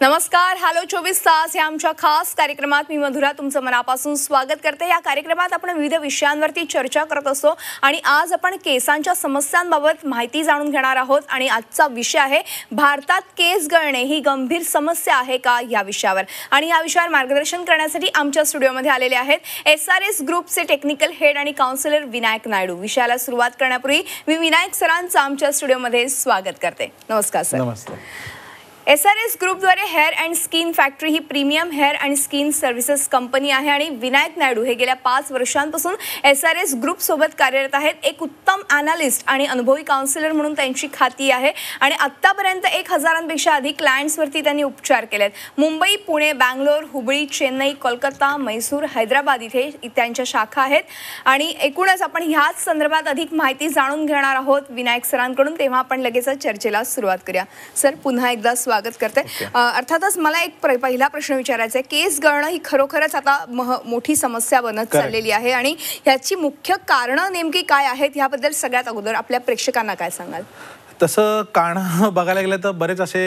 नमस्कार हॅलो चोवीस तास या आमच्या खास कार्यक्रमात मी मधुरा. तुमचं मनापासून स्वागत करते. या कार्यक्रमात आपण विविध विषयांवरती चर्चा करत असतो आणि आज आपण केसांच्या समस्यांबाबत माहिती जाणून घेणार आहोत. आणि आजचा विषय आहे भारतात केस गळणे ही गंभीर समस्या आहे का या विषयावर? आणि या विषयावर मार्गदर्शन करण्यासाठी आमच्या स्टुडिओमध्ये आलेले आहेत एस आर एस ग्रुपचे टेक्निकल हेड आणि काउन्सिलर विनायक नायडू. विषयाला सुरुवात करण्यापूर्वी मी विनायक सरांचं आमच्या स्टुडिओमध्ये स्वागत करते. नमस्कार सर. नमस्कार. एस आर एस ग्रुपद्वारे hair and skin factory he premium hair and skin services company आहे आणि विनायक नायडू हे गेल्या पाच वर्षांपासून एस आर एस ग्रुपसोबत कार्यरत आहेत. एक उत्तम अनालिस्ट आणि अनुभवी काउन्सिलर म्हणून त्यांची खाती आहे. आणि आत्तापर्यंत एक हजारांपेक्षा अधिक क्लायंट्सवरती त्यांनी उपचार केलेत. मुंबई पुणे बँगलोर हुबळी चेन्नई कोलकाता मैसूर हैदराबाद इथे त्यांच्या शाखा आहेत. आणि एकूणच आपण ह्याच संदर्भात अधिक माहिती जाणून घेणार आहोत विनायक सरांकडून. तेव्हा आपण लगेचच चर्चेला सुरुवात करूया. सर पुन्हा एकदा स्वागत. करते. अ, अर्थातच मला एक पहिला प्रश्न विचारायचा आहे. केस गळणं ही खरोखरच आता मोठी समस्या बनत. चाललेली आहे आणि ह्याची मुख्य कारणं नेमकी काय आहेत ह्याबद्दल सगळ्यात अगोदर आपल्या प्रेक्षकांना काय सांगाल? तसं कारण बघायला गेलं तर बरेच असे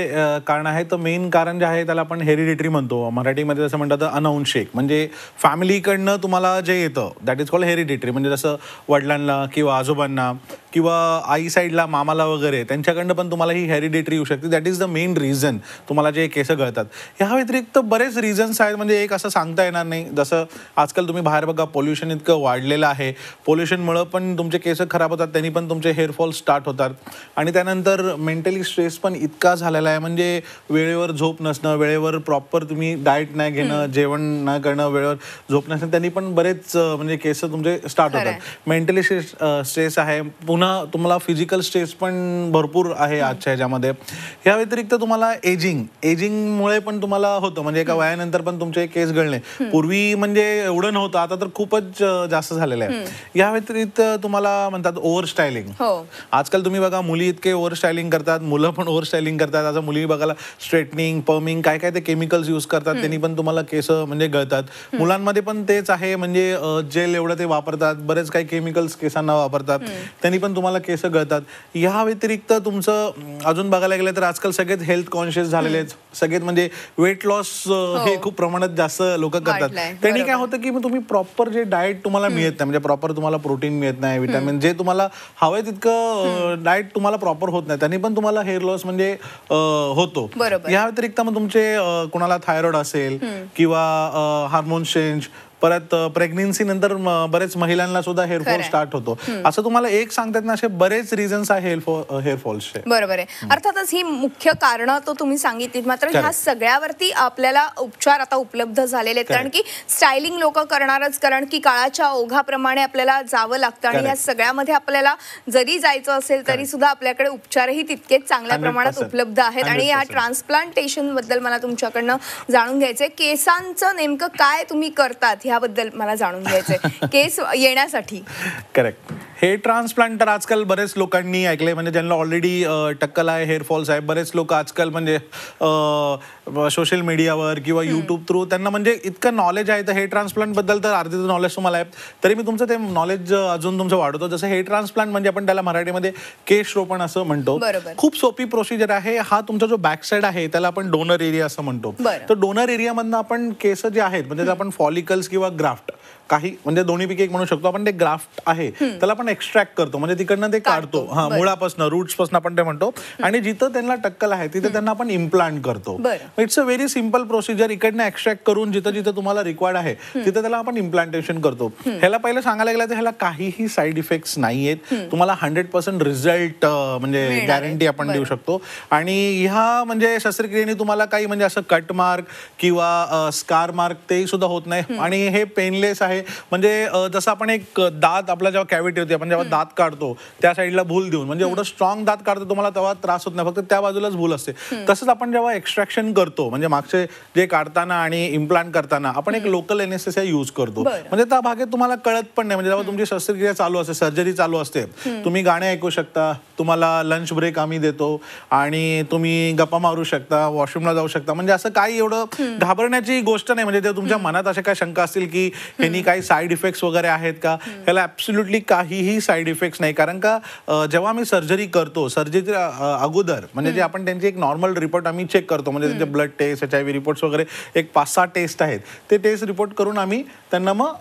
कारण आहेत. तर मेन कारण जे आहे त्याला आपण हेरिडिटरी म्हणतो. मराठीमध्ये जसं म्हणतात अनवंशिक म्हणजे फॅमिलीकडनं तुम्हाला जे येतं दॅट इज कॉल्ड हेरिडिटरी म्हणजे जसं वडिलांना किंवा आजोबांना किंवा आई साईडला मामाला वगैरे त्यांच्याकडनं पण तुम्हाला ही हेरिडिटरी येऊ शकते. That is the main reason तुम्हाला जे केस गळतात. ह्या व्यतिरिक्त बरेच रिझन्स आहेत. म्हणजे एक असं सांगता येणार नाही. जसं आजकाल तुम्ही बाहेर बघा पोल्युशन इतकं वाढलेलं आहे. पोल्युशनमुळं पण तुमचे केस खराब होतात. त्यांनी पण तुमचे हेअरफॉल स्टार्ट होतात. आणि त्यानंतर मेंटली स्ट्रेस पण इतका झालेला आहे. म्हणजे वेळेवर झोप नसणं वेळेवर प्रॉपर तुम्ही डाएट नाही घेणं जेवण नाही करणं वेळेवर झोप नसणं त्यांनी पण बरेच म्हणजे केस तुमचे स्टार्ट. होतात. मेंटली स्ट्रेस आहे. पुन्हा तुम्हाला फिजिकल स्ट्रेस पण भरपूर आहे आजच्या ह्याच्यामध्ये. या व्यतिरिक्त तुम्हाला एजिंग एजिंगमुळे पण तुम्हाला होतं. म्हणजे एका वयानंतर पण तुमचे केस गळणे पूर्वी म्हणजे एवढं नव्हतं. आता तर खूपच जास्त झालेलं आहे. या व्यतिरिक्त तुम्हाला म्हणतात ओव्हर स्टायलिंग हो. आजकाल तुम्ही बघा मुली इतके ओव्हर स्टायलिंग करतात. मुलं पण ओव्हर स्टायलिंग करतात. आता मुली बघायला स्ट्रेटनिंग पर्मिंग काय काय ते केमिकल्स यूज करतात. त्यांनी पण तुम्हाला केस म्हणजे गळतात. मुलांमध्ये पण तेच आहे. म्हणजे जेल एवढं ते वापरतात. बरेच काही केमिकल्स केसांना वापरतात. त्यांनी पण तुम्हाला केस गळतात. या व्यतिरिक्त तुमचं अजून बघायला गेलं तर आजकाल सगळेच हेल्थ कॉन्शियस झालेले आहेत. सगळेत म्हणजे वेट लॉस हे. खूप प्रमाणात जास्त लोक करतात. त्यांनी काय. होतं की तुम्ही प्रॉपर जे डाएट तुम्हाला मिळत नाही म्हणजे प्रॉपर तुम्हाला प्रोटीन मिळत नाही विटॅमिन जे तुम्हाला हवंय तितकं डाएट तुम्हाला प्रॉपर होत नाही. त्यांनी पण तुम्हाला हेअर लॉस म्हणजे होतो. या व्यतिरिक्त मग तुमचे कोणाला थायरॉइड असेल किंवा हार्मोन चेंज परत प्रेग्नेन्सी नंतर बरेच महिलांना सुद्धा हेअरफॉल. स्टार्ट होतो. असं तुम्हाला एक सांगतात ना असे बरेच रिझन्स आहे हेअरफॉल हेअरफॉलचे बरोबर आहे. अर्थातच ही मुख्य कारणं तो तुम्ही सांगितलीत मात्र ह्या. सगळ्यावरती आपल्याला उपचार आता उपलब्ध झालेले आहेत. कारण की स्टायलिंग लोक करणारच कारण की काळाच्या ओघाप्रमाणे आपल्याला जावं लागतं आणि Correct. या सगळ्यामध्ये आपल्याला जरी जायचं असेल तरी सुद्धा आपल्याकडे उपचारही तितकेच चांगल्या 100% प्रमाणात उपलब्ध आहेत. आणि या 100%. ट्रान्सप्लांटेशनबद्दल मला तुमच्याकडनं जाणून घ्यायचंय. केसांचं नेमकं काय तुम्ही करतात? ह्याबद्दल मला जाणून घ्यायचंय. केस येण्यासाठी. करेक्ट हे ट्रान्सप्लांटर आजकाल बरेच लोकांनी ऐकले म्हणजे ज्यांना ऑलरेडी टक्कल आहे हेअरफॉल्स आहे बरेच लोक आजकाल म्हणजे सोशल मीडियावर किंवा युट्यूब थ्रू त्यांना म्हणजे इतकं नॉलेज आहे. तर हे ट्रान्सप्लांटबद्दल तर अर्धीचं नॉलेज तुम्हाला आहे. तरी मी तुमचं ते नॉलेज अजून तुमचं वाढवतो. जसं हे ट्रान्सप्लांट म्हणजे आपण त्याला मराठीमध्ये केश रोपण असं म्हणतो. खूप सोपी प्रोसिजर आहे. हा तुमचा जो बॅक साईड आहे त्याला आपण डोनर एरिया असं म्हणतो. तर डोनर एरियामधनं आपण केस जे आहेत म्हणजे आपण फॉलिकल्स किंवा ग्राफ्ट काही म्हणजे दोन्हीपैकी एक म्हणू शकतो. आपण ते ग्राफ्ट आहे त्याला आपण एक्स्ट्रॅक्ट करतो. म्हणजे तिकडनं ते काढतो. हा. मुळापासून रूट्सपासून आपण ते म्हणतो. आणि जिथं त्यांना टक्कल आहे तिथे त्यांना आपण इम्प्लांट करतो. It's a very simple procedure इकडनं एक्स्ट्रॅक्ट करून जिथं जिथं तुम्हाला रिक्वायर्ड आहे तिथं त्याला आपण इम्प्लांटेशन करतो. ह्याला पहिलं सांगायला गेलं तर ह्याला काहीही साईड इफेक्ट्स नाही आहेत तुम्हाला हंड्रेड पर्सेंट रिझल्ट म्हणजे. गॅरंटी आपण देऊ शकतो. आणि ह्या म्हणजे शस्त्रक्रियेने तुम्हाला काही म्हणजे असं कट मार्क किंवा स्कार मार्क ते सुद्धा होत नाही. आणि हे पेनलेस आहे. म्हणजे जसं आपण एक दात आपला जेव्हा कॅव्हिटी होती आपण जेव्हा दात काढतो त्या साईडला भूल देऊन म्हणजे एवढं स्ट्रॉंग दात काढतो तुम्हाला तेव्हा त्रास होत नाही फक्त त्या बाजूलाच भूल असते. तसंच आपण जेव्हा एक्स्ट्रॅक्शन करतो म्हणजे मागचे जे काढताना आणि इम्प्लांट करताना आपण एक लोकल एनएसएस यूज करतो. म्हणजे त्या भागेत तुम्हाला कळत पण नाही म्हणजे जेव्हा तुमची शस्त्रक्रिया चालू असते सर्जरी चालू असते तुम्ही गाणे ऐकू शकता तुम्हाला लंच ब्रेक आम्ही देतो आणि तुम्ही गप्पा मारू शकता वॉशरूमला जाऊ शकता म्हणजे असं काही एवढं घाबरण्याची गोष्ट नाही म्हणजे ते तुमच्या मनात अशा काय शंका असतील की ह्यांनी काही साईड इफेक्ट्स वगैरे आहेत का? ह्याला ॲब्सोल्युटली काहीही साईड इफेक्ट्स नाही. कारण का जेव्हा आम्ही सर्जरी करतो सर्जरीच्या अगोदर म्हणजे जे आपण त्यांचे एक नॉर्मल रिपोर्ट आम्ही चेक करतो म्हणजे त्यांचे blood test H I V reports वगैरे एक पाच सहा टेस्ट आहेत. ते टेस्ट रिपोर्ट करून आम्ही त्यांना मग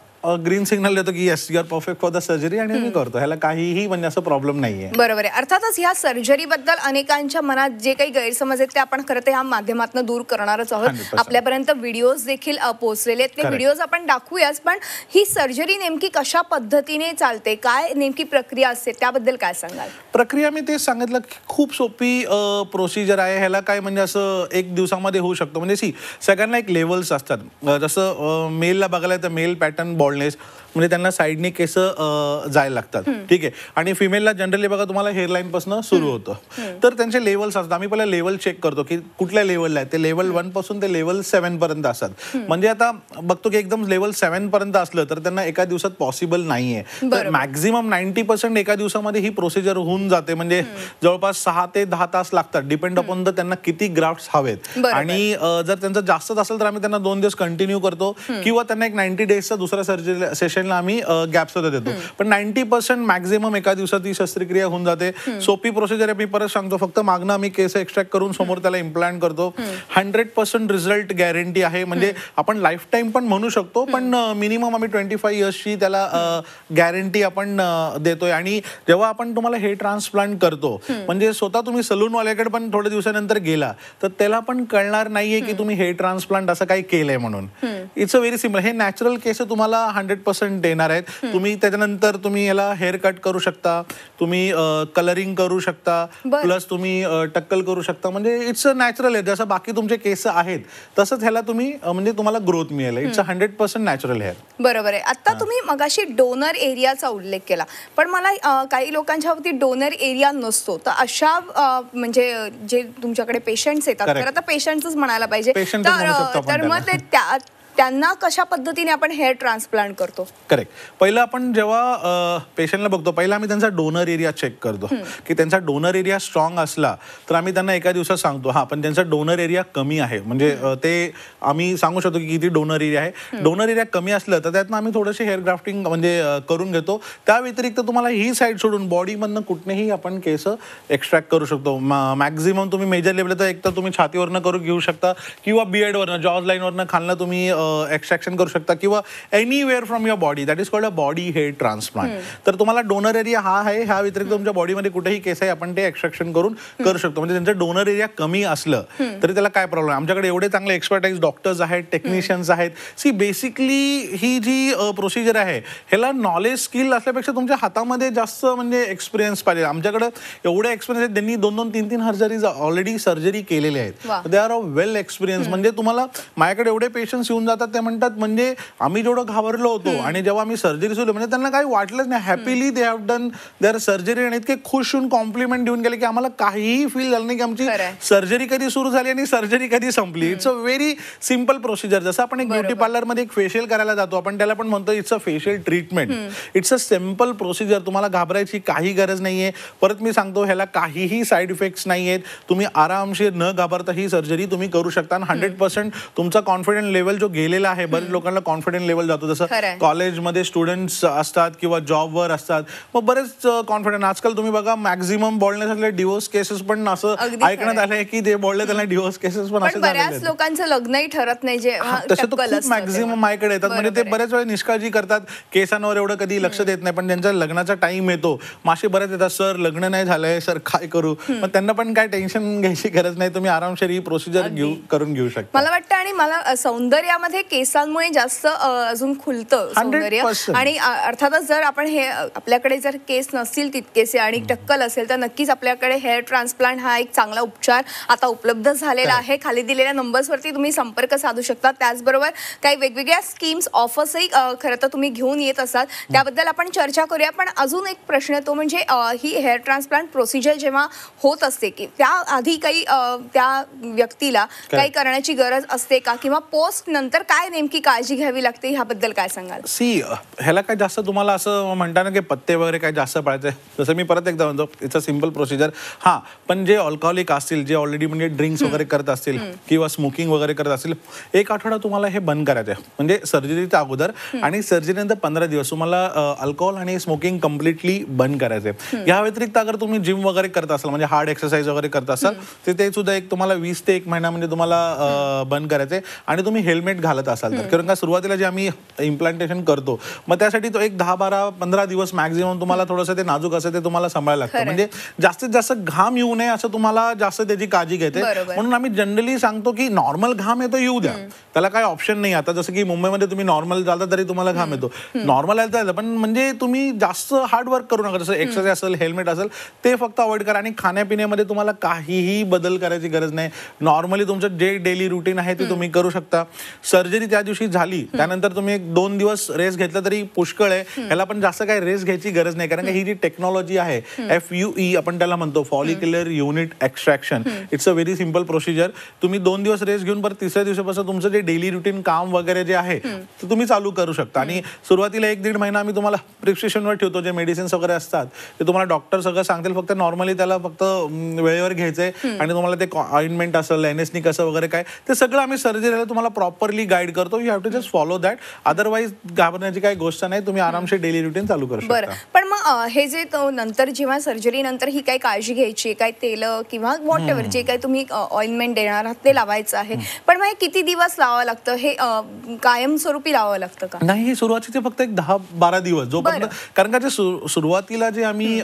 ग्रीन सिग्नल देतो की yes you are perfect for the surgery आणि आम्ही करतो. ह्याला काहीही म्हणजे असं प्रॉब्लेम नाही आहे बरोबर आहे. अर्थातच ह्या सर्जरीबद्दल अनेकांच्या मनात जे काही गैरसमज आहेत ते आपण खरं तर ह्या माध्यमातून दूर करणारच आहोत. 100%. आपल्यापर्यंत व्हिडिओज देखील पोहोचलेले आहेत. ते. व्हिडिओज आपण दाखवूयाच पण ही सर्जरी नेमकी कशा पद्धतीने चालते? काय नेमकी प्रक्रिया असते? त्याबद्दल काय सांगाल? प्रक्रिया मी तेच सांगितलं की खूप सोपी प्रोसिजर आहे. ह्याला काय म्हणजे असं एक दिवसामध्ये होऊ शकतो. म्हणजे सी सगळ्यांना एक लेवल्स असतात. जसं मेलला बघायला तर मेल पॅटर्न boldness म्हणजे त्यांना साईडने केस जायला लागतात. ठीक आहे. आणि फिमेलला जनरली बघा तुम्हाला हेअरलाईन पासून सुरू होतं. तर त्यांचे लेवल्स असतात. आम्ही पहिला लेवल चेक करतो की कुठल्या लेवलला आहे. ते लेवल वनपासून ते लेवल सेव्हन पर्यंत असतात. म्हणजे आता बघतो की एकदम लेवल सेव्हन पर्यंत असलं तर त्यांना एका दिवसात पॉसिबल नाहीये. तर. मॅक्झिमम नाईन्टी पर्सेंट एका दिवसामध्ये ही प्रोसिजर होऊन जाते. म्हणजे जवळपास सहा ते दहा तास लागतात. डिपेंड अपॉन द त्यांना किती ग्राफ्ट हवेत. आणि जर त्यांचं जास्तच असेल तर आम्ही त्यांना दोन दिवस कंटिन्यू करतो. किंवा त्यांना एक नाईन्टी डेजचा दुसरा सर्जरी सेशनला आम्ही गॅप सुद्धा देतो. पण नाईन्टी पर्सेंट मॅक्झिमम एका दिवसात ही शस्त्रक्रिया होऊन जाते. सोपी प्रोसिजर आहे मी परत सांगतो. फक्त मागणं आम्ही केस एक्स्ट्रॅक्ट करून समोर त्याला इम्प्लांट करतो. हंड्रेड पर्सेंट रिझल्ट गॅरंटी आहे. म्हणजे आपण लाईफ टाईम पण म्हणू शकतो पण मिनिमम आम्ही ट्वेंटी फाईव्ह इयर्सची त्याला गॅरंटी आपण देतोय. आणि जेव्हा आपण तुम्हाला हेअर ट्रान्सप्लांट करतो म्हणजे स्वतः तुम्ही सलून वाल्याकडे पण थोड्या दिवसानंतर गेला तर त्याला पण कळणार नाहीये की तुम्ही हेअर ट्रान्सप्लांट असं काही केलंय म्हणून. इट्स अ व्हेरी सिंपल हे नॅचरल केस तुम्हाला हंड्रेड पर्सेंट देणार आहेत. तुम्ही त्याच्यानंतर तुम्ही याला हेअर कट करू शकता. तुम्ही कलरिंग करू शकता. प्लस तुम्ही टक्कल करू शकता. म्हणजे इट्स अ नॅचरल आहे जसं बाकी तुमचे केस आहेत तसंच ह्याला तुम्ही म्हणजे तुम्हाला ग्रोथ मिळेल. It's a hundred percent natural hair बरोबर आहे. आता तुम्ही मगाशी डोनर एरियाचा उल्लेख केला. पण मला काही लोकांच्या बाबतीत डोनर एरिया नसतो. तर अशा म्हणजे जे तुमच्याकडे पेशंट्स येतात. तर आता पेशंटच म्हणायला पाहिजे. तर मग ते त्या त्यांना कशा पद्धतीने आपण हेअर ट्रान्सप्लांट करतो? करेक्ट पहिलं आपण जेव्हा पेशंटला बघतो पहिला आम्ही त्यांचा डोनर एरिया चेक करतो. की त्यांचा डोनर एरिया स्ट्रॉंग असला तर आम्ही त्यांना एका दिवसात सांगतो हा पण त्यांचा डोनर एरिया कमी आहे. म्हणजे ते आम्ही सांगू शकतो की किती डोनर एरिया आहे. डोनर एरिया कमी असलं तर त्यातनं आम्ही थोडेसे हेअर ग्राफ्टिंग म्हणजे करून घेतो. त्या व्यतिरिक्त तुम्हाला ही साईड सोडून बॉडीमधनं कुठनेही आपण केस एक्स्ट्रॅक्ट करू शकतो. मॅक्झिमम तुम्ही मेजर लेवल तर एक तर तुम्ही छातीवरनं करू घेऊ शकता किंवा बिएडवरनं जॉज लाईनवरनं खालनं तुम्ही एक्स्ट्रॅक्शन करू शकता किंवा anywhere from your body that is called a body hair transplant तर तुम्हाला डोनर एरिया हा आहे ह्या व्यतिरिक्त तुमच्या बॉडीमध्ये कुठेही केस आहे आपण ते एक्स्ट्रॅक्शन करून करू शकतो. म्हणजे त्यांचं डोनर एरिया कमी असलं तरी त्याला काय प्रॉब्लेम आमच्याकडे एवढे चांगले एक्सपर्टाईज डॉक्टर्स आहेत टेक्निशियन्स आहेत. सी बेसिकली ही जी प्रोसिजर आहे ह्याला नॉलेज स्किल असल्यापेक्षा तुमच्या हातामध्ये जास्त म्हणजे एक्सपिरियन्स पाहिजे. आमच्याकडे एवढे एक्सपिरियन्स आहेत त्यांनी दोन दोन तीन तीन सर्जरी ऑलरेडी सर्जरी केलेले. आहेत they are a well experience म्हणजे तुम्हाला माझ्याकडे एवढे पेशंट्स येऊन जातात ते म्हणतात म्हणजे आम्ही जेवढं घाबरलो होतो आणि जेव्हा आम्ही सर्जरी सुरू म्हणजे त्यांना काही वाटलंच नाही. Happily they have done their surgery आणि इतके खुश होऊन कॉम्प्लिमेंट देऊन गेले की आम्हाला काहीही फील झालं नाही की आमची. सर्जरी कधी सुरू झाली आणि सर्जरी कधी संपली. It's a very simple procedure जसं आपण एक ब्युटी पार्लरमध्ये एक फेशियल करायला जातो आपण त्याला पण म्हणतो it's a facial treatment it's a simple procedure तुम्हाला घाबरायची काही गरज नाहीये. परत मी सांगतो ह्याला काहीही साईड इफेक्ट्स नाही आहेत तुम्ही आरामशीर न घाबरता ही सर्जरी तुम्ही करू शकता हंड्रेड पर्सेंट तुमचा कॉन्फिडन्स लेवल जो गेलेला आहे बरेच लोकांना कॉन्फिडन्स लेवल जातो. जसं. कॉलेजमध्ये स्टुडंट्स असतात किंवा जॉबवर असतात मग बरेच कॉन्फिडन्स आजकाल तुम्ही बघा मॅक्झिमम बॉलनेस असले डिवोर्स केसेस पण असं ऐकण्यात. आलंय की ते बोलले त्यांना डिवोर्स केसेस पण असे बऱ्याच. लोकांचं लग्नही ठरत नाही जे तसे मॅक्झिमम माझ्याकडे येतात. म्हणजे ते बऱ्याच वेळा निष्काळजी करतात. केसांवर एवढं कधी लक्ष देत नाही पण ज्यांचा लग्नाचा टाइम येतो मासे बरेच येतात सर लग्न नाही झालंय सर काय करू? मग त्यांना पण काय टेन्शन घ्यायची गरज नाही. तुम्ही आरामशीर ही प्रोसिजर घेऊ करून घेऊ शकता. मला वाटतं आणि मला सौंदर्यामध्ये केसांमुळे जास्त अजून खुलतं सौंदर्य. 100%. आणि अर्थातच जर आपण हे आपल्याकडे जर केस नसतील तितकेसे आणि टक्कल असेल तर नक्कीच आपल्याकडे हेअर ट्रान्सप्लांट हा एक चांगला उपचार आता उपलब्ध झालेला आहे. खाली दिलेल्या नंबर्सवरती तुम्ही संपर्क साधू शकता त्याचबरोबर काही वेगवेगळ्या स्कीम्स ऑफर्सही खरं तर तुम्ही घेऊन येत असाल. त्याबद्दल आपण चर्चा करूया. पण अजून एक प्रश्न तो म्हणजे ही हेअर ट्रान्सप्लांट प्रोसिजर जेव्हा होत असते की त्या आधी काही त्या व्यक्तीला काही करण्याची गरज असते का? किंवा पोस्ट नंतर तर काय नेमकी काळजी घ्यावी लागते? ह्याबद्दल काय सांगाल? सी ह्याला काय जास्त तुम्हाला असं म्हणता ना की पत्ते वगैरे काय जास्त पाळायचे? जसं मी परत एकदा म्हणतो इट्स अ सिंपल प्रोसिजर हां पण जे अल्कोहोलिक असतील जे ऑलरेडी म्हणजे ड्रिंक्स वगैरे करत असतील किंवा स्मोकिंग वगैरे करत असतील एक आठवडा तुम्हाला हे बंद करायचं आहे म्हणजे सर्जरीच्या अगोदर आणि सर्जरीनंतर पंधरा दिवस तुम्हाला अल्कोहोल आणि स्मोकिंग कम्प्लिटली बंद करायचं आहे या व्यतिरिक्त अगर तुम्ही जिम वगैरे करत असाल म्हणजे हार्ड एक्सरसाइज वगैरे करत असाल तर ते सुद्धा एक तुम्हाला वीस ते एक महिना म्हणजे तुम्हाला बंद करायचं आहे आणि तुम्ही हेल्मेट घालत असाल तर. कारण का सुरुवातीला जे आम्ही इम्प्लांटेशन करतो मग त्यासाठी तो एक दहा बारा पंधरा दिवस मॅक्झिमम तुम्हाला थोडंसं ते नाजूक असं ते तुम्हाला सांभाळायला लागतं. म्हणजे जास्तीत जास्त घाम येऊ नये असं तुम्हाला जास्त त्याची काळजी घेते. म्हणून आम्ही जनरली सांगतो की नॉर्मल घाम येतो येऊ द्या. त्याला काय ऑप्शन नाही. आता जसं की मुंबईमध्ये तुम्ही नॉर्मल चालता तरी तुम्हाला घाम येतो. नॉर्मल तर पण म्हणजे तुम्ही जास्त हार्ड वर्क करू नका. जसं एक्सरसाइज असेल हेल्मेट असेल ते फक्त अवॉइड करा. आणि खाण्यापिण्यामध्ये तुम्हाला काहीही बदल करायची गरज नाही. नॉर्मली तुमचं जे डेली रुटीन आहे ते तुम्ही करू शकता. सर्जरी त्या दिवशी झाली त्यानंतर तुम्ही एक दोन दिवस रेस्ट घेतला तरी पुष्कळ आहे. ह्याला पण जास्त काही रेस्ट घ्यायची गरज नाही कारण ही जी टेक्नॉलॉजी आहे एफ यू ई आपण त्याला म्हणतो follicular unit extraction it's a very simple procedure तुम्ही दोन दिवस रेस्ट घेऊन परत तिसऱ्या दिवसापासून तुमचं जे डेली रुटीन काम वगैरे जे आहे ते तुम्ही चालू करू शकता. आणि सुरुवातीला एक दीड महिना आम्ही तुम्हाला प्रिस्क्रिप्शनवर ठेवतो जे मेडिसिन्स वगैरे असतात. ते तुम्हाला डॉक्टर सगळं सांगतील फक्त नॉर्मली त्याला फक्त वेळेवर घ्यायचंय. आणि तुम्हाला ते ऑइंटमेंट असेल एनएसनी कसं वगैरे काय ते सगळं आम्ही सर्जरीला तुम्हाला प्रॉपरली गाईड करतो. You have to just follow that otherwise घाबरण्याची काही गोष्ट नाही. तुम्ही आरामशीर डेली रुटीन चालू करू शकता. पण मग हे जे तो नंतर जेव्हा सर्जरी नंतर ही काही काळजी घ्यायची काय तेल किंवा वॉट एव्हर जे काही तुम्ही ऑइलमेंट देणार आहात ते लावायचं आहे. पण मग हे किती दिवस लावावं लागतं? हे कायमस्वरूपी लावावं लागतं का? नाही हे सुरुवातीचे फक्त एक दहा बारा दिवस. जोपर्यंत. कारण का जे सुरुवातीला जे आम्ही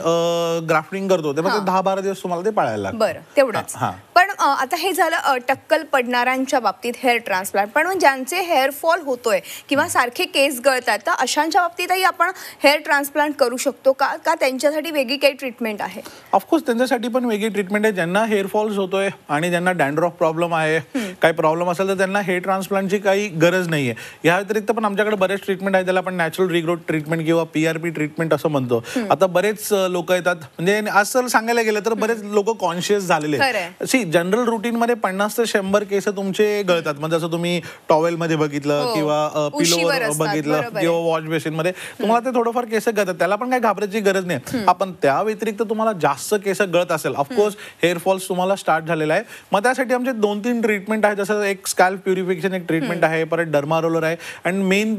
ग्राफ्टिंग करतो ते फक्त दहा बारा दिवस तुम्हाला ते पाळायला लागतं. बरं तेवढंच. पण आता हे झालं टक्कल पडणाऱ्यांच्या बाबतीत हेअर ट्रान्सप्लांट पण ज्यांचे हेअर फॉल होतोय किंवा सारखे केस गळतात तर अशांच्या बाबतीतही आपण हेअर ट्रान्सप्लांट करू शकतो का? का त्यांच्यासाठी वेगळी काही ट्रीटमेंट आहे? ऑफकोर्स त्यांच्यासाठी पण वेगळी ट्रीटमेंट आहे. ज्यांना हेअर फॉल्स होतोय आणि ज्यांना डॅन्ड्रॉफ प्रॉब्लेम आहे काही प्रॉब्लेम असेल तर त्यांना हेअर ट्रान्सप्लांटची काही गरज नाही आहे या व्यतिरिक्त पण आमच्याकडे बरेच ट्रीटमेंट आहे त्याला आपण नॅचरल रिग्रोथ ट्रीटमेंट किंवा पीआरपी ट्रीटमेंट असं म्हणतो. आता बरेच लोक येतात. म्हणजे असं सांगायला गेलं तर बरेच लोक कॉन्शियस झालेले. सी जनरल रुटीन मध्ये पन्नास ते शंभर केस तुमचे गळतात. म्हणजे जसं तुम्ही टॉवेल मध्ये बघितलं हो. किंवा पिलोवर बघितलं. किंवा वॉश बेसिनमध्ये. तुम्हाला ते थोडंफार केस गळतात. त्याला पण काही घाबरायची गरज नाही. आपण त्या व्यतिरिक्त तुम्हाला जास्त केस गळत असेल. ऑफकोर्स हेअर फॉल्स तुम्हाला स्टार्ट झालेला आहे. मग त्यासाठी आमचे दोन तीन ट्रीटमेंट आहे जसं एक स्कॅल्प प्युरिफिकेशन एक ट्रीटमेंट आहे. परत डर्मा रोलर आहे. आणि मेन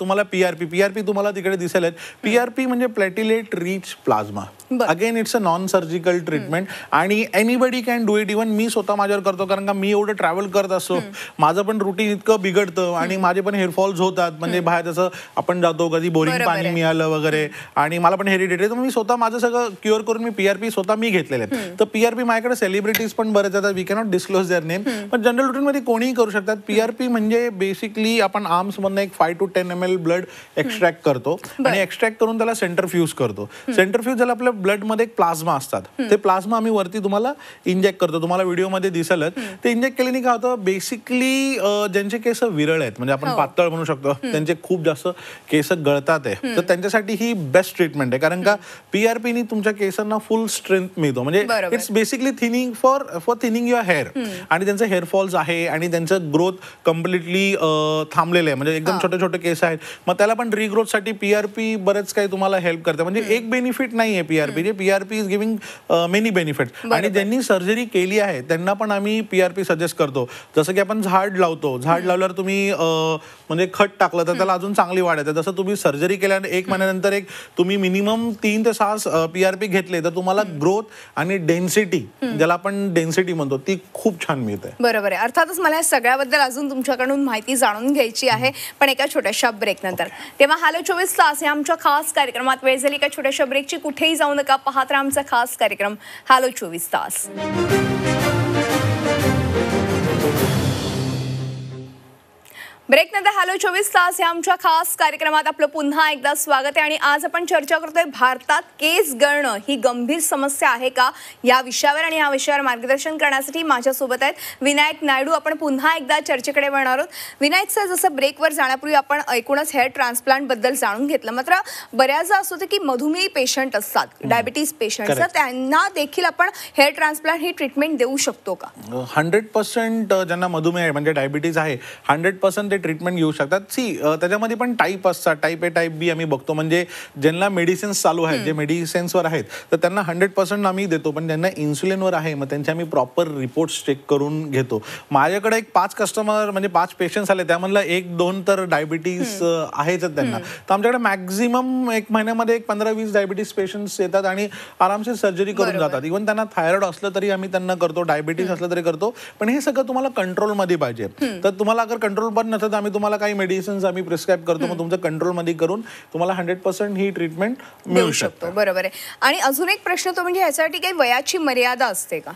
तुम्हाला पीआरपी पीआरपी तुम्हाला तिकडे दिसेल. पीआरपी म्हणजे platelet rich plasma. Again it's a non surgical treatment आणि anybody can do it even मी स्वतः माझ्यावर करतो. कारण का मी एवढं ट्रॅव्हल करत असतो. माझं पण रुटीन इतकं बिघडतं. आणि माझे पण हेअरफॉल्स होतात. म्हणजे बाहेर जसं आपण जातो कधी बोरिंग पाणी. मिळालं वगैरे. आणि मला पण हेरिडिटी तर मी स्वतः माझं सगळं क्युअर करून मी पीआरपी स्वतः मी घेतलेले आहेत. तर पीआरपी माझ्याकडे सेलिब्रिटीज पण बरेच येतात we cannot disclose their name पण जनरल रुटीन मध्ये कोणीही करू शकतात. पीआरपी म्हणजे बेसिकली आपण आर्म्स मधनं एक five to ten M L blood extract करतो आणि एक्स्ट्रॅक्ट करून त्याला सेंटरफ्यूज करतो. सेंटरफ्यूज झाला आपल्या ब्लडमध्ये एक प्लाझ्मा असतात. ते प्लाझ्मा आम्ही वरती तुम्हाला इंजेक्ट करतो. तुम्हाला व्हिडिओमध्ये दिसेलच. ते इंजेक्ट केल्याने काय होतं? बेसिकली ज्यांचे केस विरळ आहेत म्हणजे आपण पातळ म्हणू शकतो त्यांचे खूप जास्त केस गळतात आहे. तर त्यांच्यासाठी ही बेस्ट ट्रीटमेंट आहे. कारण का पीआरपीनी तुमच्या केसांना फुल स्ट्रेंथ मिळतो. म्हणजे. It's basically thinning for for thinning your hair आणि त्यांचं हेअर फॉल्स आहे आणि त्यांचं ग्रोथ कम्प्लिटली थांबलेलं आहे. म्हणजे एकदम छोटे छोटे केस आहेत. मग त्याला पण रिग्रोथसाठी पीआरपी बरेच काही तुम्हाला हेल्प करते. म्हणजे एक बेनिफिट नाही आहे पीआरपी जे PRP is giving many benefit आणि ज्यांनी सर्जरी केली आहे त्यांना पण आम्ही पीआरपी सजेस्ट करतो. जसं की आपण झाड लावतो. झाड लावल्यावर तुम्ही म्हणजे खत टाकलं तर त्याला अजून चांगली वाढ येते. जसं तुम्ही सर्जरी केल्याने एक महिन्यानंतर एक तुम्ही मिनिमम तीन ते सहा पीआरपी घेतले तर तुम्हाला ग्रोथ आणि डेन्सिटी ज्याला आपण डेन्सिटी म्हणतो ती खूप छान मिळते. बरोबर आहे. अर्थातच मला या सगळ्याबद्दल अजून तुमच्याकडून माहिती जाणून घ्यायची आहे पण एका छोट्याशा ब्रेक नंतर. तेव्हा हॅलो चोवीस तास या आमच्या खास कार्यक्रमात वेळ झाली एका छोट्याशा ब्रेकची कुठेही जाऊ नका पाहत राहा आमचा खास कार्यक्रम हॅलो चोवीस तास. ब्रेक नंतर हॅलो चोवीस तास या आमच्या खास कार्यक्रमात आपलं पुन्हा एकदा स्वागत आहे आणि आज आपण चर्चा करतोय भारतात केस गळणं ही गंभीर समस्या आहे का या विषयावर आणि या विषयावर मार्गदर्शन करण्यासाठी माझ्यासोबत आहेत विनायक नायडू. आपण पुन्हा एकदा चर्चेकडे वळणार आहोत. विनायक सर जसं ब्रेकवर जाण्यापूर्वी आपण एकूणच हेअर ट्रान्सप्लांटबद्दल जाणून घेतलं. मात्र बऱ्याचदा असं होतं की मधुमेही पेशंट असतात डायबिटीज पेशंट तर. त्यांना देखील आपण हेअर ट्रान्सप्लांट ही ट्रीटमेंट देऊ शकतो का? हंड्रेड पर्सेंट ज्यांना मधुमेह म्हणजे डायबिटीज आहे हंड्रेड पर्सेंट ट्रीटमेंट घेऊ शकतात. सी त्याच्यामध्ये पण टाईप असतात. टाईप ए टाईप बी आम्ही बघतो. म्हणजे ज्यांना मेडिसिन्स चालू आहेत जे मेडिसिन्सवर आहेत तर त्यांना हंड्रेड पर्सेंट आम्ही देतो. पण ज्यांना इन्सुलिनवर आहे मग त्यांचे आम्ही प्रॉपर रिपोर्ट्स चेक करून घेतो. माझ्याकडे एक पाच कस्टमर म्हणजे पाच पेशंट्स आले. त्यामधलं एक दोन तर डायबिटीस आहेच त्यांना. तर आमच्याकडे मॅक्झिमम एक महिन्यामध्ये एक पंधरा वीस डायबिटीस पेशंट्स येतात आणि आरामशीर सर्जरी करून. जातात. इव्हन त्यांना थायरॉइड असलं तरी आम्ही त्यांना करतो डायबिटीस असलं तरी करतो. पण हे सगळं तुम्हाला कंट्रोलमध्ये पाहिजे. तर तुम्हाला अगर कंट्रोल पण नसेल तर आम्ही तुम्हाला काही मेडिसिन्स आम्ही प्रिस्क्राईब करतो मग तुमचं कंट्रोलमध्ये करून तुम्हाला हंड्रेड पर्सेंट ही ट्रीटमेंट मिळू शकते. बरोबर आहे. आणि अजून एक प्रश्न तो म्हणजे ह्यासाठी काही वयाची मर्यादा असते का?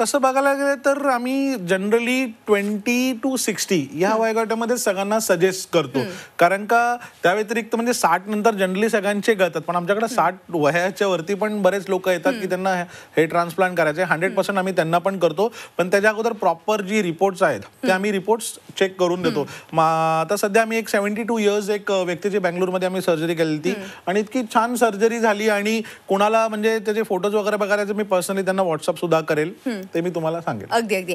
तसं बघायला गेलं तर आम्ही जनरली ट्वेंटी टू सिक्स्टी या वयोगटामध्ये सगळ्यांना सजेस्ट करतो. कारण का त्या व्यतिरिक्त म्हणजे साठ नंतर जनरली सगळ्यांचे गळतात पण आमच्याकडे साठ वयाच्या वरती पण बरेच लोक येतात की त्यांना हे ट्रान्सप्लांट करायचे हंड्रेड पर्सेंट आम्ही त्यांना पण करतो. पण त्याच्या अगोदर प्रॉपर जी रिपोर्ट्स आहेत ते आम्ही रिपोर्ट्स चेक करून देतो. आता सध्या आम्ही एक सेव्हन्टी टू इयर्स एक व्यक्तीची बँगलोरमध्ये आम्ही सर्जरी केली ती आणि इतकी छान सर्जरी झाली आणि कोणाला म्हणजे त्याचे फोटोज वगैरे बघायचे मी पर्सनली त्यांना व्हॉट्सअप सुद्धा करेल ते मी तुम्हाला सांगेल. अगदी अगदी.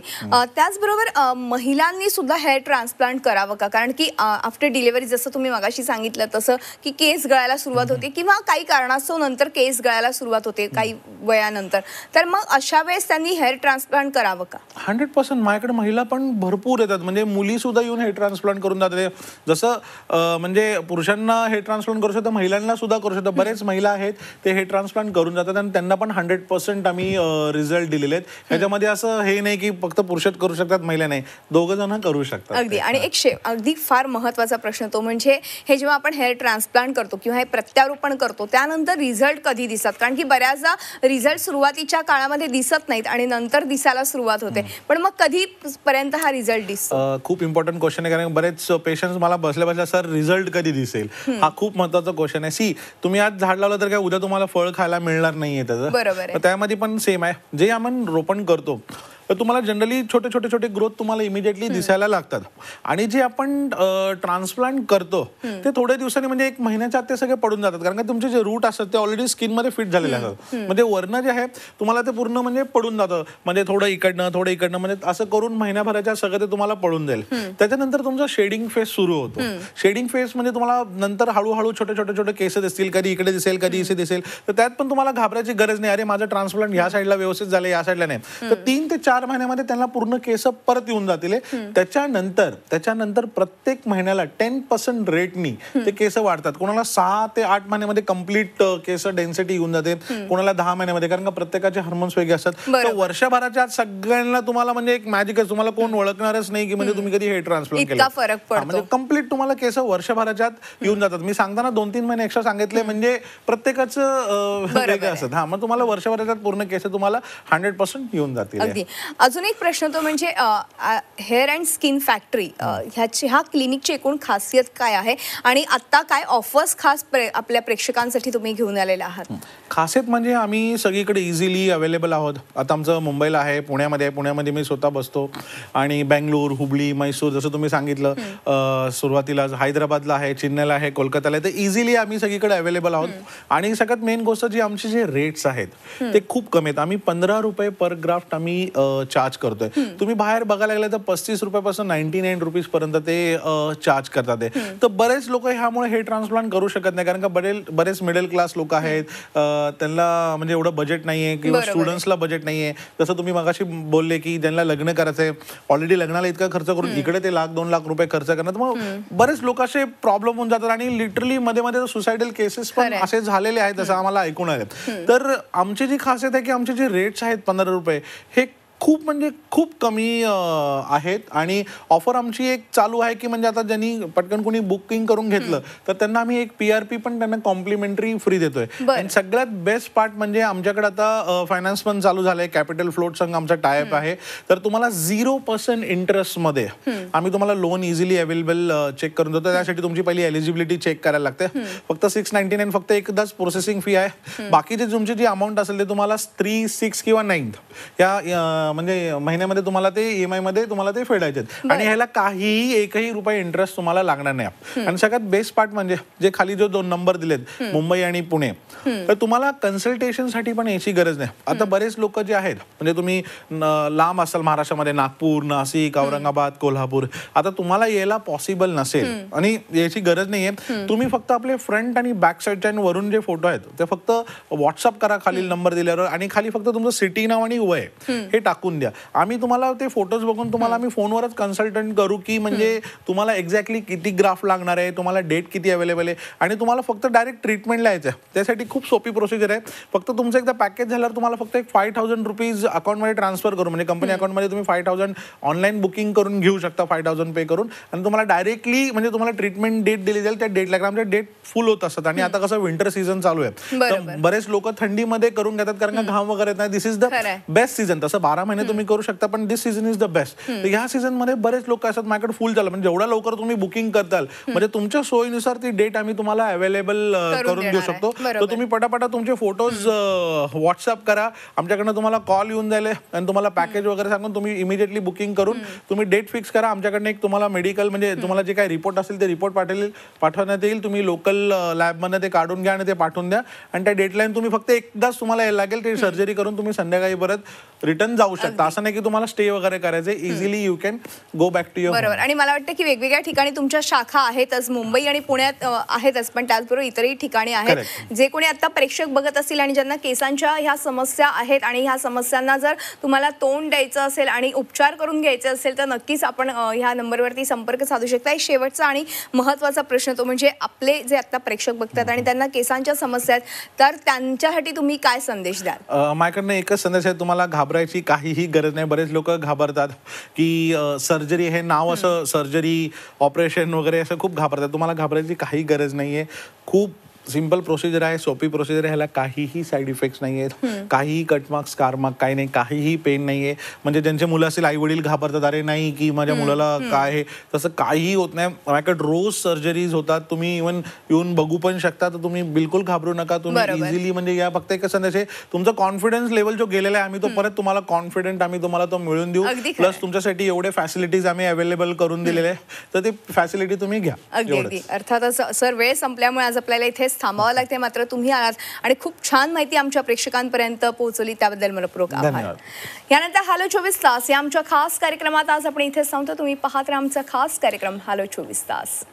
त्याचबरोबर महिलांनी सुद्धा हेअर ट्रान्सप्लांट करावं का? कारण की आफ्टर डिलिव्हरी जसं तुम्ही मगाशी सांगितलं तसं की केस गळायला सुरुवात होते किंवा काही कारणास्तव नंतर केस गळायला सुरुवात होते काही वयानंतर. तर मग अशा वेळेस त्यांनी हेअर ट्रान्सप्लांट करावं का? हंड्रेड पर्सेंट माझ्याकडे महिला पण भरपूर येतात. म्हणजे मुली सुद्धा येऊन हेअर ट्रान्सप्लांट करून जातात. जसं म्हणजे पुरुषांना हेअर ट्रान्सप्लांट करू शकतो महिलांना सुद्धा करू शकतो बरेच महिला आहेत ते हेअर ट्रान्सप्लांट करून जातात आणि त्यांना पण हंड्रेड पर्सेंट आम्ही रिझल्ट दिलेले आहेत ह्याच्यामध्ये असं हे नाही की फक्त पुरुषच करू शकतात महिला नाही. दोघं जण करू शकतात. अगदी. आणि एक शे अगदी फार महत्त्वाचा प्रश्न तो म्हणजे हे जेव्हा आपण हेअर ट्रान्सप्लांट करतो किंवा हे प्रत्यारोपण करतो त्यानंतर रिझल्ट कधी दिसतात? कारण की बऱ्याचदा रिझल्ट सुरुवातीच्या काळामध्ये दिसत नाहीत आणि नंतर दिसायला सुरुवात होते. पण मग कधी पर्यंत हा रिझल्ट दिसतो? खूप इम्पॉर्टंट क्वेश्चन आहे कारण बरेच पेशंट्स मला बसल्या बसल्या सर रिझल्ट कधी दिसेल? हा खूप महत्त्वाचा क्वेश्चन आहे. सी तुम्ही आज झाड लावलं तर काय उद्या तुम्हाला फळ खायला मिळणार नाहीये त्याचं? बरोबर त्यामध्ये पण सेम आहे. जे आपण रोपण करतो. तर तुम्हाला जनरली छोटे छोटे छोटे ग्रोथ तुम्हाला इमिडिएटली दिसायला लागतात. आणि जे आपण ट्रान्सप्लांट करतो ते थोड्या दिवसांनी म्हणजे एक महिन्याच्या आत ते सगळे पडून जातात. कारण का तुमचे जे रूट असतात ते ऑलरेडी स्किनमध्ये फिट झालेले असतात. म्हणजे वर्ण जे आहे तुम्हाला ते पूर्ण म्हणजे पडून जातं. म्हणजे थोडं इकडनं थोडं इकडनं म्हणजे असं करून महिन्याभराच्या सगळं ते तुम्हाला पडून जाईल. त्याच्यानंतर तुमचा शेडिंग फेस सुरू होतो. शेडिंग फेस म्हणजे तुम्हाला नंतर हळूहळू छोटे छोटे छोटे केस दिसतील. कधी इकडे दिसेल कधी इथे दिसेल. तर त्यात पण तुम्हाला घाबरायची गरज नाही. अरे माझं ट्रान्सप्लांट ह्या साईडला व्यवस्थित झालं या साईडला नाही. तर तीन ते चार महिन्यामध्ये त्यांना पूर्ण केस परत येऊन जातील त्याच्यानंतर त्याच्यानंतर प्रत्येक महिन्याला टेन पर्सेंट रेटनी ते केस वाढतात. कोणाला सहा ते आठ महिन्यामध्ये कंप्लीट केस डेन्सिटी येऊन जाते. कोणाला दहा महिन्यामध्ये कारण का प्रत्येकाचे हार्मोन्स वेगळे असतात. तर. वर्षभराच्या सगळ्यांना तुम्हाला म्हणजे एक मॅजिकच तुम्हाला कोण ओळखणारच नाही की म्हणजे तुम्ही कधी हेअर ट्रान्सप्लांट इतका फरक. म्हणजे कंप्लीट तुम्हाला केस वर्षभराच्या आत येऊन जातात. मी सांगताना दोन तीन महिने एक्स्ट्रा सांगितले म्हणजे प्रत्येकाचं वेगळं आहे. असतं. हा मग तुम्हाला वर्षभराच्या आत पूर्ण केस तुम्हाला हंड्रेड पर्सेंट येऊन जातील अजून एक प्रश्न तो म्हणजे हेअर अँड स्किन फॅक्टरी ह्याची ह्या क्लिनिकची एकूण खासियत काय आहे? आणि आता काय ऑफर्स खास प्रे- आपल्या प्रेक्षकांसाठी तुम्ही घेऊन आलेले आहात? खासियत म्हणजे आम्ही सगळीकडे इझिली अवेलेबल आहोत. आता आमचं मुंबईला आहे पुण्यामध्ये आहे पुण्यामध्ये मी स्वतः बसतो. आणि बँगलोर हुबळी मैसूर जसं तुम्ही सांगितलं सुरुवातीला हैदराबादला आहे चेन्नईला आहे कोलकाताला आहे तर इझिली आम्ही सगळीकडे अवेलेबल आहोत. आणि सगळ्यात मेन गोष्ट जी आमचे जे रेट्स आहेत ते खूप कमी आहेत. आम्ही पंधरा रुपये पर ग्राफ्ट आम्ही चार्ज करतोय. तुम्ही बाहेर बघायला गेलं तर पस्तीस रुपयापासून नाईन्टी नाईन रुपीज पर्यंत ते चार्ज करतात ते. तर बरेच लोक ह्यामुळे हे ट्रान्सप्लांट करू शकत नाही. कारण का बरेच बरेच मिडल क्लास लोक आहेत. त्यांना म्हणजे एवढं बजेट नाहीये किंवा बरोबर. आहे. स्टुडंट्सला बजेट नाहीये. जसं तुम्ही मगाशी बोलले की ज्यांना लग्न करायचंय. ऑलरेडी लग्नाला इतका खर्च करून इकडे ते लाख दोन लाख रुपये खर्च करणार तर मग बरेच लोक असे प्रॉब्लेम होऊन जातात आणि लिटरली मध्ये मध्ये सुसायडल केसेस पण. असे झालेले आहेत असं आम्हाला ऐकून आलेत तर आमची जी खासियत आहे की आमचे जे रेट्स आहेत पंधरा रुपये हे खूप म्हणजे खूप कमी आहेत. आणि ऑफर आमची एक चालू आहे की म्हणजे आता ज्यांनी पटकन कोणी बुकिंग करून घेतलं तर त्यांना आम्ही एक पी आर पी पण त्यांना कॉम्प्लिमेंटरी फ्री देतोय. आणि सगळ्यात बेस्ट पार्ट म्हणजे आमच्याकडे आता फायनान्स पण चालू झालंय. कॅपिटल फ्लोट संघ आमचा टायप आहे. तर तुम्हाला झिरो पर्सेंट इंटरेस्टमध्ये आम्ही तुम्हाला लोन इझिली अवेलेबल चेक करून देतो. त्यासाठी तुमची पहिली एलिजिबिलिटी चेक करायला लागते. फक्त सिक्स नाईन्टी नाईन फक्त एकदाच प्रोसेसिंग फी आहे. बाकीचे तुमची जी अमाऊंट असेल ते तुम्हाला थ्री सिक्स किंवा नाईन्थ या म्हणजे महिन्यामध्ये तुम्हाला ते ईएमआयमध्ये तुम्हाला ते फेडायचे. आणि ह्याला काहीही एकही रुपये इंटरेस्ट तुम्हाला लागणार नाही. आणि सगळ्यात बेस्ट पार्ट म्हणजे जे खाली जो दोन नंबर दिलेत मुंबई आणि पुणे तर तुम्हाला कन्सल्टेशनसाठी पण याची गरज नाही. आता बरेच लोक जे आहेत म्हणजे तुम्ही लांब असाल महाराष्ट्रामध्ये नागपूर नाशिक औरंगाबाद कोल्हापूर आता तुम्हाला यायला पॉसिबल नसेल. आणि याची गरज नाहीये. तुम्ही फक्त आपले फ्रंट आणि बॅक साईडच्या वरून जे फोटो आहेत ते फक्त व्हॉट्सअप करा खालील नंबर दिल्यावर. आणि खाली फक्त तुमचं सिटी नाव आणि वय हे टाकून द्या. आम्ही तुम्हाला ते फोटोज बघून तुम्हाला आम्ही फोनवरच कन्सल्टंट करू की म्हणजे तुम्हाला एक्झॅक्टली किती ग्राफ लागणार आहे तुम्हाला डेट किती अवेलेबल आहे आणि तुम्हाला फक्त डायरेक्ट ट्रीटमेंटला यायचं आहे त्यासाठी खूप सोपी प्रोसिजर आहे. फक्त तुमचं एकदा पॅकेज झाल्यावर तुम्हाला फक्त एक फाय थाउजंड रुपीज अकाउंटमध्ये ट्रान्सफर करू म्हणजे कंपनी अकाउंटमध्ये तुम्ही फाय थाउजंड ऑनलाईन बुकिंग करून घेऊ शकता फाय थाउजंड पे करून. आणि तुम्हाला डायरेक्टली म्हणजे तुम्हाला ट्रीटमेंट डेट दिली जाईल त्या डेटला कारण आमच्या डेट फुल होत असतात. आणि आता कसं विंटर सीझन चालू आहे. बरेच लोक थंडीमध्ये करून घेतात कारण घाम वगैरे येत नाही. This is the. Best season तसं बारा महिने तुम्ही करू शकता पण this season is the best तर ह्या सीझनमध्ये बरेच लोक असतात माझ्याकडे फुल झालं. म्हणजे जेवढ्या लवकर तुम्ही बुकिंग करताल म्हणजे तुमच्या सोयीनुसार ती डेट आम्ही तुम्हाला अवेलेबल करून देऊ. शकतो. तर. तुम्ही पटापटा तुमचे फोटोज व्हॉट्सअप करा. आमच्याकडनं तुम्हाला कॉल येऊन जाईल आणि तुम्हाला पॅकेज वगैरे सांगून तुम्ही इमिडिएटली बुकिंग करून तुम्ही डेट फिक्स करा. आमच्याकडनं एक तुम्हाला मेडिकल म्हणजे तुम्हाला जे काही रिपोर्ट असेल ते रिपोर्ट पाठवले पाठवण्यात येईल. तुम्ही लोकल लॅबमधनं ते काढून घ्या आणि ते पाठवून द्या. आणि त्या डेटलाईन तुम्ही फक्त एकदाच तुम्हाला यायला लागेल. ते सर्जरी करून तुम्ही संध्याकाळी परत रिटर्न जाऊ शकता. असं नाही की तुम्हाला स्टे वगैरे करायचं easily you can go back to your बरोबर. आणि मला वाटतं की वेगवेगळ्या ठिकाणी तुमच्या शाखा आहेतच मुंबई आणि पुण्यात आहेतच पण त्याचबरोबर इतरही ठिकाणी आहेत. जे कोणी आता प्रेक्षक बघत असतील आणि ज्यांना केसांच्या ह्या समस्या आहेत आणि ह्या समस्यांना जर तुम्हाला तोंड द्यायचं असेल आणि उपचार करून घ्यायचे असेल तर नक्कीच आपण ह्या नंबरवरती संपर्क साधू शकता. शेवटचा आणि महत्त्वाचा प्रश्न तो म्हणजे आपले जे आता प्रेक्षक बघतात आणि त्यांना केसांच्या समस्या आहेत तर त्यांच्यासाठी तुम्ही काय संदेश द्याल? माझ्याकडनं एकच संदेश आहे. तुम्हाला घाबरायची काहीही गरज नाही. बरेच लोक घाबरतात की सर्जरी हे नाव असं सर्जरी ऑपरेशन वगैरे असं खूप घाबरतात. तुम्हाला घाबरायची काही गरज नाहीये. खूप सिंपल प्रोसिजर आहे सोपी प्रोसिजर आहे ह्याला काहीही साईड इफेक्ट्स नाही आहेत काहीही कटमार्क्स कारमार्क काही नाही काहीही पेन नाही आहे म्हणजे ज्यांचे मुलं असेल आई वडील घाबरतात अरे नाही की माझ्या मुलाला काय आहे? तसं काहीही होत नाही. माझ्याकडे रोज सर्जरीज होतात. तुम्ही इवन येऊन बघू पण शकता तर तुम्ही बिलकुल घाबरू नका. तुम्ही. इझिली म्हणजे या फक्त एक संदेश आहे तुमचा कॉन्फिडन्स लेवल जो गेलेला आहे आम्ही तो परत तुम्हाला कॉन्फिडंट आम्ही तुम्हाला तो मिळून देऊ. प्लस तुमच्यासाठी एवढे फॅसिलिटीज आम्ही अवेलेबल करून दिलेले तर ते फॅसिलिटी तुम्ही घ्या. अर्थातच सर वेळ संपल्यामुळे आज आपल्याला इथेच थांबावं लागते मात्र तुम्ही आलात आणि खूप छान माहिती आमच्या प्रेक्षकांपर्यंत पोहोचवली त्याबद्दल मनपूर्वक आभार. यानंतर हॅलो चोवीस तास या आमच्या खास कार्यक्रमात आज आपण इथेच सांगतो तुम्ही पाहत राहा आमचा खास कार्यक्रम हॅलो चोवीस तास.